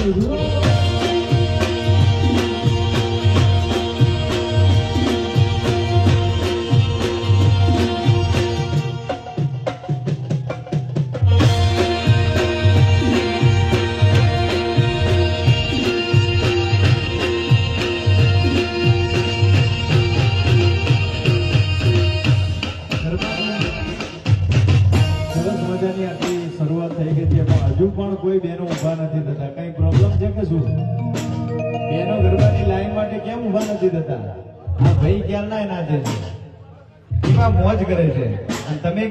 Whoa. શરૂઆત થઈ ગઈ છે, પણ હજુ પણ કોઈ બેનો ઊભા નથી થતા. કઈ પ્રોબ્લેમ છે કે શું? બહેનો ગરબાની લાઈન માટે કેમ ઊભા નથી થતા? આ ભાઈ ક્યાં ના ના છે મોજ કરે છે. અને તમે